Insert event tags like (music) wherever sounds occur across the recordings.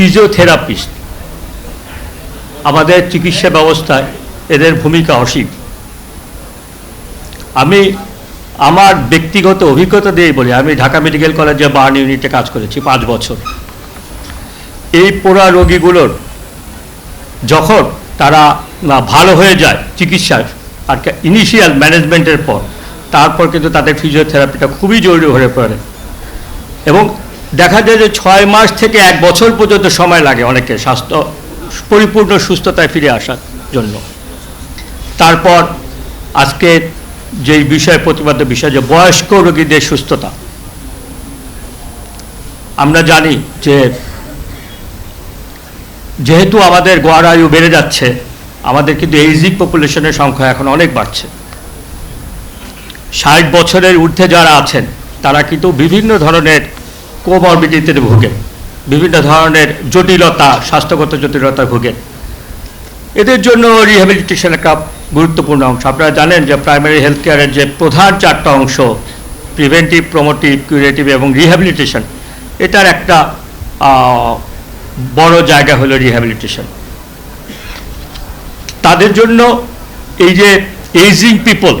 Physiotherapist. আমাদের চিকিৎসা ব্যবস্থায় এদের ভূমিকা অসীম। আমি আমার ব্যক্তিগত অভিজ্ঞতা দিয়েই বলি, আমি ঢাকা মেডিকেল কলেজে বার্ন ইউনিটে কাজ করেছি পাঁচ বছর। এই পোড়া রোগীগুলোর যখন তারা ভালো হয়ে যায় চিকিৎসার আর ইনিশিয়াল ম্যানেজমেন্টের পর, তারপর কিন্তু তাদের ফিজিওথেরাপিটা খুবই জরুরি হয়ে পড়ে। এবং দেখা যায় যে ছয় মাস থেকে এক বছর পর্যন্ত সময় লাগে অনেকে স্বাস্থ্য পরিপূর্ণ সুস্থতায় ফিরে আসার জন্য। তারপর আজকে যেই বিষয় প্রতিপাদ্য বিষয়, যে বয়স্ক রোগীদের সুস্থতা। আমরা জানি যে যেহেতু আমাদের গড় আয়ু বেড়ে যাচ্ছে, আমাদের কিন্তু এইজিং পপুলেশনের সংখ্যা এখন অনেক বাড়ছে। ষাট বছরের ঊর্ধ্বে যারা আছেন, তারা কিন্তু বিভিন্ন ধরনের কোমরবিডিতে ভোগেন বিভিন্ন ধরনের জটিলতা, স্বাস্থ্যগত জটিলতা ভোগেন এদের জন্য রিহ্যাবিলিটেশন একটা গুরুত্বপূর্ণ অংশ। আপনারা জানেন যে প্রাইমারি হেলথ কেয়ারের যে প্রধান চারটা অংশ প্রিভেন্টিভ প্রমোটিভ কিউরেটিভ এবং রিহ্যাবিলিটেশন এটার একটা বড় জায়গা হলো রিহ্যাবিলিটেশন তাদের জন্য এই যে এইজিং পিপল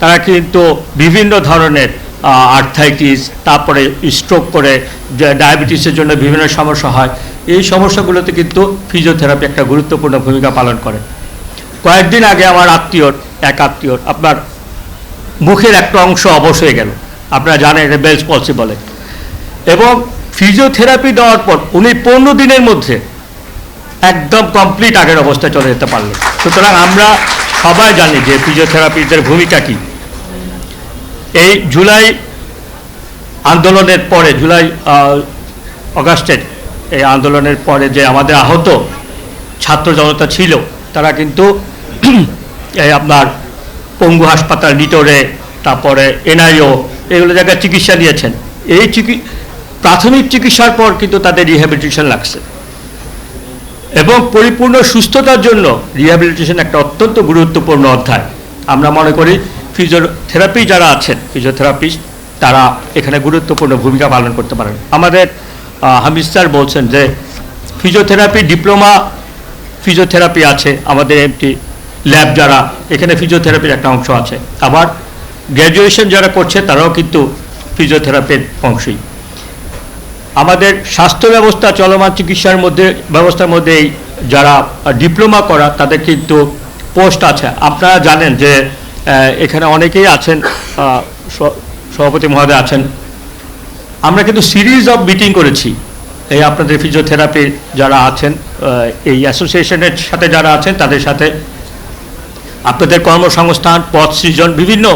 তারা কিন্তু বিভিন্ন ধরনের আর্থাইটিস তারপরে স্ট্রোক করে ডায়াবেটিসের জন্য বিভিন্ন সমস্যা হয়। এই সমস্যাগুলোতে কিন্তু ফিজিওথেরাপি একটা গুরুত্বপূর্ণ ভূমিকা পালন করে। কয়েকদিন আগে আমার আত্মীয়র, এক আত্মীয়র, আপনার মুখের একটা অংশ অবশ হয়ে গেল। আপনারা জানেন এটা বেলস পলসি বলে। এবং ফিজিওথেরাপি দেওয়ার পর উনি পনেরো দিনের মধ্যে একদম কমপ্লিট আগের অবস্থায় চলে যেতে পারলেন। সুতরাং আমরা সবাই জানি যে ফিজিওথেরাপিদের ভূমিকা কী। এই জুলাই আন্দোলনের পরে, জুলাই অগাস্টের এই আন্দোলনের পরে যে আমাদের আহত ছাত্র জনতা ছিল, তারা কিন্তু (clears throat) এই আপনার পঙ্গু হাসপাতাল নিটোরে তারপরে এনআইও, এগুলো জায়গায় চিকিৎসা নিয়েছেন। এই চিকি, প্রাথমিক চিকিৎসার পর কিন্তু তাদের রিহ্যাবিলিটেশন লাগছে। এবং পরিপূর্ণ সুস্থতার জন্য রিহ্যাবিলিটেশন একটা অত্যন্ত গুরুত্বপূর্ণ অধ্যায়। আমরা মনে করি ফিজিওথেরাপি যারা আছেন, ফিজিওথেরাপিস্ট, তারা এখানে গুরুত্বপূর্ণ ভূমিকা পালন করতে পারেন। আমাদের হামিদ স্যার বলছেন যে, ফিজিওথেরাপি ডিপ্লোমা, ফিজিওথেরাপি আছে, আমাদের এমটি ল্যাব যারা, এখানে ফিজিওথেরাপির একটা অংশ আছে। আবার গ্র্যাজুয়েশন যারা করছে, তারাও কিন্তু ফিজিওথেরাপির অংশই। আমাদের স্বাস্থ্য ব্যবস্থা, চলমান চিকিৎসার মধ্যে, ব্যবস্থার মধ্যে যারা ডিপ্লোমা করা, তাদের কিন্তু পোস্ট আছে। আপনারা জানেন যে এখানে অনেকেই আছেন সভাপতি মহোদয় আছেন। আমরা কিন্তু সিরিজ অফ মিটিং করেছি এই আপনাদের ফিজিওথেরাপি যারা আছেন এই অ্যাসোসিয়েশনের সাথে যারা আছেন, তাদের সাথে আপনাদের কর্মসংস্থান, পথ সৃজন, বিভিন্ন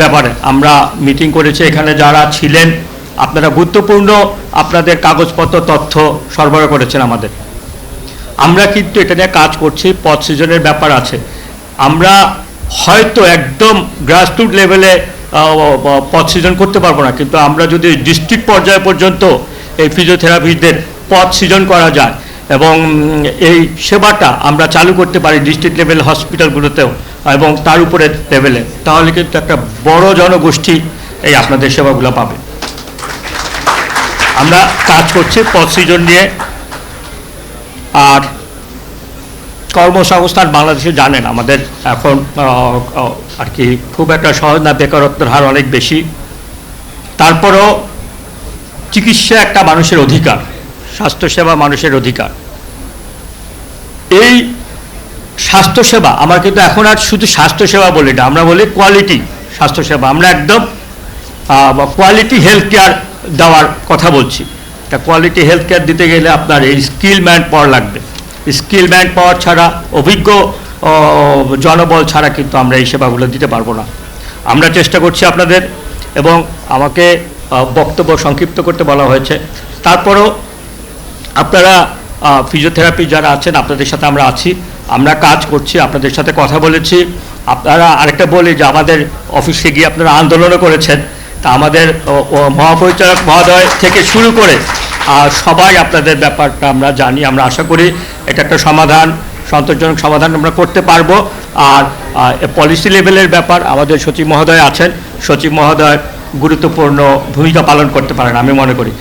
ব্যাপারে আমরা মিটিং করেছি। এখানে যারা ছিলেন, আপনারা গুরুত্বপূর্ণ আপনাদের কাগজপত্র, তথ্য সরবরাহ করেছেন আমাদের। আমরা কিন্তু এটা নিয়ে কাজ করছি, পথ সৃজনের ব্যাপার আছে। আমরা হয়তো একদম গ্রাসরুট লেভেলে পথ সৃজন করতে পারব না। কিন্তু আমরা যদি ডিস্ট্রিক্ট পর্যায় পর্যন্ত এই ফিজিওথেরাপিদের পথ সৃজন করা যায় এবং এই সেবাটা আমরা চালু করতে পারি ডিস্ট্রিক্ট লেভেল হসপিটালগুলোতেও এবং তার উপরে লেভেলে তাহলে কিন্তু একটা বড় জনগোষ্ঠী এই আপনাদের সেবাগুলো পাবে। আমরা কাজ করছি পথ সৃজন নিয়ে। আর কর্মসংস্থান বাংলাদেশে জানেন, আমাদের এখন আর কি খুব একটা সহজ না, বেকারত্বের হার অনেক বেশি। তারপরেও চিকিৎসা একটা মানুষের অধিকার, স্বাস্থ্যসেবা মানুষের অধিকার। এই স্বাস্থ্যসেবা, আমার কিন্তু এখন আর শুধু স্বাস্থ্যসেবা বলি না, আমরা বলি কোয়ালিটি স্বাস্থ্যসেবা। আমরা একদম কোয়ালিটি হেলথ কেয়ার দেওয়ার কথা বলছি। তা কোয়ালিটি হেলথ কেয়ার দিতে গেলে আপনার এই স্কিল ম্যান পাওয়ার লাগবে। স্কিল ম্যান পাওয়ার ছাড়া, অভিজ্ঞ জনবল ছাড়া কিন্তু আমরা এই সেবাগুলো দিতে পারব না। আমরা চেষ্টা করছি আপনাদের এবং আমাকে বক্তব্য সংক্ষিপ্ত করতে বলা হয়েছে। তারপরও আপনারা ফিজিওথেরাপি যারা আছেন, আপনাদের সাথে আমরা আছি। আমরা কাজ করছি, আপনাদের সাথে কথা বলেছি। আপনারা আরেকটা বলি যে, আমাদের অফিসে গিয়ে আপনারা আন্দোলনও করেছেন। তা আমাদের মহাপরিচালক মহোদয় থেকে শুরু করে আর সবাই আপনাদের ব্যাপারটা আমরা জানি, আমরা আশা করি এটা একটা সমাধান, সন্তোষজনক সমাধান আমরা করতে পারব। আর পলিসি লেভেলের ব্যাপার, আমাদের সচিব মহোদয় আছেন। সচিব মহোদয় গুরুত্বপূর্ণ ভূমিকা পালন করতে পারেন, আমি মনে করি।